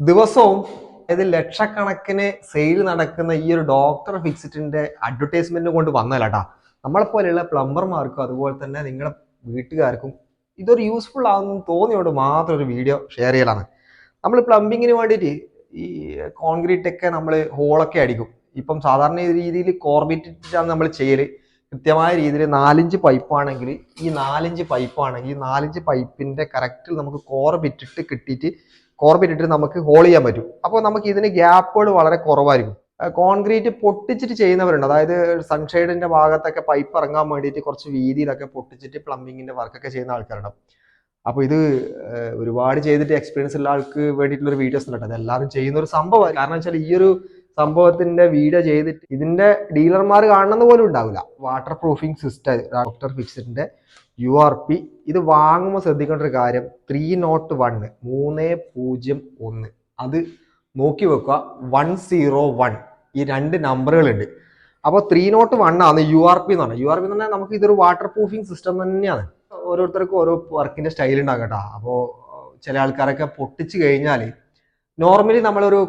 ദിവസവും ഇത് ലക്ഷക്കണക്കിന് സെയിൽ നടക്കുന്ന ഈ ഒരു ഡോക്ടർ ഫിക്സിറ്റിന്റെ അഡ്വർടൈസ്മെന്റ് കൊണ്ട് വന്നല്ലട്ടാ നമ്മളെ പോലെയുള്ള പ്ലംബർമാർക്കും അതുപോലെ തന്നെ നിങ്ങളുടെ വീട്ടുകാർക്കും ഇതൊരു യൂസ്ഫുൾ ആകുന്നു തോന്നിയോണ്ട് മാത്രം ഒരു വീഡിയോ ഷെയർ ചെയ്യലാണ്. നമ്മൾ പ്ലംബിങ്ങിന് വേണ്ടിയിട്ട് ഈ കോൺക്രീറ്റ് ഒക്കെ നമ്മൾ ഹോളൊക്കെ അടിക്കും. ഇപ്പം സാധാരണ രീതിയിൽ കോർബിറ്റിട്ടാണ് നമ്മൾ ചെയ്യൽ. കൃത്യമായ രീതിയിൽ നാലിഞ്ച് പൈപ്പാണെങ്കിൽ ഈ നാലിഞ്ച് പൈപ്പാണെങ്കിൽ നാലിഞ്ച് പൈപ്പിന്റെ കറക്റ്റ് നമുക്ക് കോർബിറ്റിട്ട് കിട്ടിയിട്ട് കോർബിറ്റിട്ട് നമുക്ക് ഹോൾ ചെയ്യാൻ പറ്റും. അപ്പോൾ നമുക്ക് ഇതിന് ഗ്യാപ്പുകൾ വളരെ കുറവായിരിക്കും. കോൺക്രീറ്റ് പൊട്ടിച്ചിട്ട് ചെയ്യുന്നവരുണ്ട്. അതായത് സൺഷെയ്ഡിന്റെ ഭാഗത്തൊക്കെ പൈപ്പ് ഇറങ്ങാൻ വേണ്ടിയിട്ട് കുറച്ച് വീതിയിലൊക്കെ പൊട്ടിച്ചിട്ട് പ്ലംബിങ്ങിന്റെ വർക്കൊക്കെ ചെയ്യുന്ന ആൾക്കാരുണ്ടാവും. അപ്പോൾ ഇത് ഒരുപാട് ചെയ്തിട്ട് എക്സ്പീരിയൻസ് ഉള്ള ആൾക്ക് വേണ്ടിയിട്ടുള്ള ഒരു വീഡിയോസ് ഉണ്ട് അത് എല്ലാവരും ചെയ്യുന്ന ഒരു സംഭവമാണ് കാരണം വെച്ചാൽ ഈ ഒരു സംഭവത്തിന്റെ വീഡിയോ ചെയ്തിട്ട് ഇതിന്റെ ഡീലർമാർ കാണണമെന്ന് പോലും ഉണ്ടാവില്ല. വാട്ടർ പ്രൂഫിംഗ് സിസ്റ്റം ഡോക്ടർ ഫിക്സിന്റെ യു ആർ പി ഇത് വാങ്ങുമ്പോൾ ശ്രദ്ധിക്കേണ്ട ഒരു കാര്യം ത്രീ നോട്ട് വണ്ണ് മൂന്ന് പൂജ്യം ഒന്ന്. അത് നോക്കി വെക്കുക. വൺ സീറോ വൺ ഈ രണ്ട് നമ്പറുകളുണ്ട് അപ്പോൾ ത്രീ നോട്ട് വൺ ആണ് യു ആർ പി എന്ന് പറഞ്ഞാൽ യു ആർ പി എന്ന് പറഞ്ഞാൽ നമുക്ക് ഇതൊരു വാട്ടർ പ്രൂഫിംഗ് സിസ്റ്റം തന്നെയാണ്. ഓരോരുത്തർക്കും ഓരോ വർക്കിന്റെ സ്റ്റൈൽ ഉണ്ടാകട്ടോ കേട്ടോ. അപ്പോൾ ചില ആൾക്കാരൊക്കെ പൊട്ടിച്ചു കഴിഞ്ഞാൽ നോർമലി നമ്മളൊരു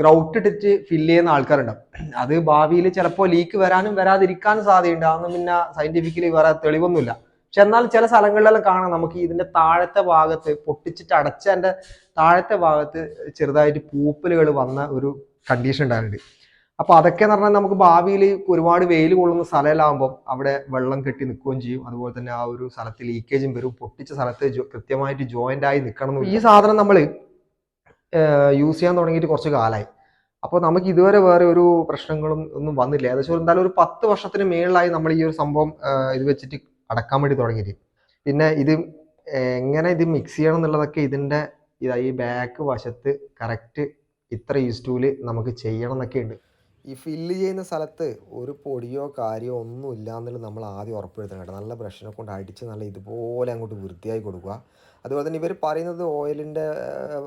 ഗ്രൗട്ട് ഇട്ടിട്ട് ഫില്ല് ചെയ്യുന്ന ആൾക്കാരുണ്ടാവും. അത് ഭാവിയിൽ ചിലപ്പോൾ ലീക്ക് വരാനും വരാതിരിക്കാനും സാധ്യതയുണ്ട്. അതൊന്നും പിന്നെ സയന്റിഫിക്കലി വേറെ തെളിവൊന്നുമില്ല. പക്ഷെ എന്നാൽ ചില സ്ഥലങ്ങളിലെല്ലാം കാണാം നമുക്ക് ഇതിന്റെ താഴത്തെ ഭാഗത്ത് പൊട്ടിച്ചിട്ട് അടച്ചതിന്റെ താഴത്തെ ഭാഗത്ത് ചെറുതായിട്ട് പൂപ്പലുകൾ വന്ന ഒരു കണ്ടീഷൻ ഉണ്ടായിട്ടുണ്ട്. അപ്പൊ അതൊക്കെ എന്ന് പറഞ്ഞാൽ നമുക്ക് ഭാവിയിൽ ഒരുപാട് വെയിൽ കൊള്ളുന്ന സ്ഥലമാകുമ്പോൾ അവിടെ വെള്ളം കെട്ടി നിൽക്കുകയും ചെയ്യും. അതുപോലെ തന്നെ ആ ഒരു സ്ഥലത്ത് ലീക്കേജും വരും. പൊട്ടിച്ച സ്ഥലത്ത് കൃത്യമായിട്ട് ജോയിന്റ് ആയി നിൽക്കണം ഈ സാധനം നമ്മൾ യൂസ് ചെയ്യാൻ തുടങ്ങിയിട്ട് കുറച്ച് കാലമായി അപ്പോൾ നമുക്ക് ഇതുവരെ വേറെ ഒരു പ്രശ്നങ്ങളും ഒന്നും വന്നില്ല. ഏകദേശം എന്തായാലും ഒരു പത്ത് വർഷത്തിന് മേളിലായി നമ്മൾ ഈ ഒരു സംഭവം ഇത് വെച്ചിട്ട് അടക്കാൻ വേണ്ടി തുടങ്ങിയിട്ട്. പിന്നെ ഇത് എങ്ങനെ ഇത് മിക്സ് ചെയ്യണം എന്നുള്ളതൊക്കെ ഇതിന്റെ ഇതായി ബാക്ക് വശത്ത് കറക്റ്റ് ഇത്ര യൂസ്റ്റൂൽ നമുക്ക് ചെയ്യണം എന്നൊക്കെ ഉണ്ട് ഈ ഫില്ല് ചെയ്യുന്ന സ്ഥലത്ത് ഒരു പൊടിയോ കാര്യമോ ഒന്നും ഇല്ല എന്നുള്ളത് നമ്മൾ ആദ്യം ഉറപ്പെടുത്തണം കേട്ടോ. നല്ല ബ്രഷിനെ കൊണ്ട് അടിച്ച് നല്ല ഇതുപോലെ അങ്ങോട്ട് വൃത്തിയായി കൊടുക്കുക. അതുപോലെ തന്നെ ഇവർ പറയുന്നത് ഓയിലിന്റെ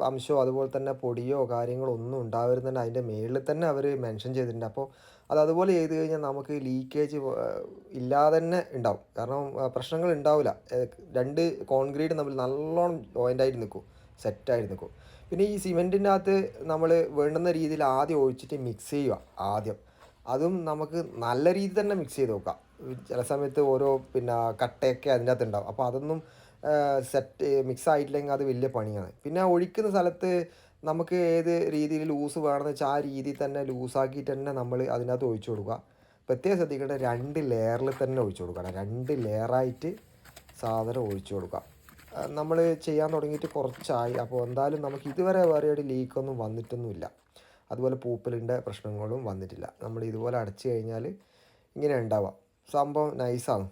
അംശമോ അതുപോലെ തന്നെ പൊടിയോ കാര്യങ്ങളോ ഒന്നും ഉണ്ടാവരുന്നുണ്ട് അതിന്റെ മേളിൽ തന്നെ അവർ മെൻഷൻ ചെയ്തിട്ടുണ്ട്. അപ്പോൾ അത് അതുപോലെ ചെയ്ത് കഴിഞ്ഞാൽ നമുക്ക് ലീക്കേജ് ഇല്ലാതെ തന്നെ ഉണ്ടാവും. കാരണം പ്രശ്നങ്ങൾ ഉണ്ടാവില്ല. രണ്ട് കോൺക്രീറ്റ് തമ്മിൽ നല്ലോണം ജോയിന്റ് നിൽക്കും. സെറ്റായിട്ട് നിൽക്കും പിന്നെ ഈ സിമെന്റിന്റെ അകത്ത് നമ്മൾ വേണ്ടുന്ന രീതിയിൽ ആദ്യം ഒഴിച്ചിട്ട് മിക്സ് ചെയ്യുക ആദ്യം. അതും നമുക്ക് നല്ല രീതിയിൽ തന്നെ മിക്സ് ചെയ്ത് നോക്കാം. ചില സമയത്ത് ഓരോ പിന്നെ കട്ടയൊക്കെ അതിന്റെ അകത്ത് ഉണ്ടാവും അപ്പോൾ അതൊന്നും സെറ്റ് മിക്സ് ആയിട്ടില്ലെങ്കിൽ അത് വലിയ പണിയാണ്. പിന്നെ ഒഴിക്കുന്ന സ്ഥലത്ത് നമുക്ക് ഏത് രീതിയിൽ ലൂസ് വേണമെന്ന് വെച്ചാൽ ആ രീതിയിൽ തന്നെ ലൂസാക്കിയിട്ട് തന്നെ നമ്മൾ അതിനകത്ത് ഒഴിച്ചു കൊടുക്കുക. പ്രത്യേകം ശ്രദ്ധിക്കേണ്ട രണ്ട് ലെയറിൽ തന്നെ ഒഴിച്ചു കൊടുക്കണം രണ്ട് ലെയറായിട്ട് സാധനം ഒഴിച്ചു കൊടുക്കുക. നമ്മൾ ചെയ്യാൻ തുടങ്ങിയിട്ട് കുറച്ചായി. അപ്പോൾ എന്തായാലും നമുക്ക് ഇതുവരെ വേറെ ഒരു ലീക്കൊന്നും വന്നിട്ടൊന്നുമില്ല. അതുപോലെ പൂപ്പലിന്റെ പ്രശ്നങ്ങളും വന്നിട്ടില്ല. നമ്മൾ ഇതുപോലെ അടച്ചു കഴിഞ്ഞാൽ ഇങ്ങനെ ഉണ്ടാവാം. സംഭവം നൈസാണ്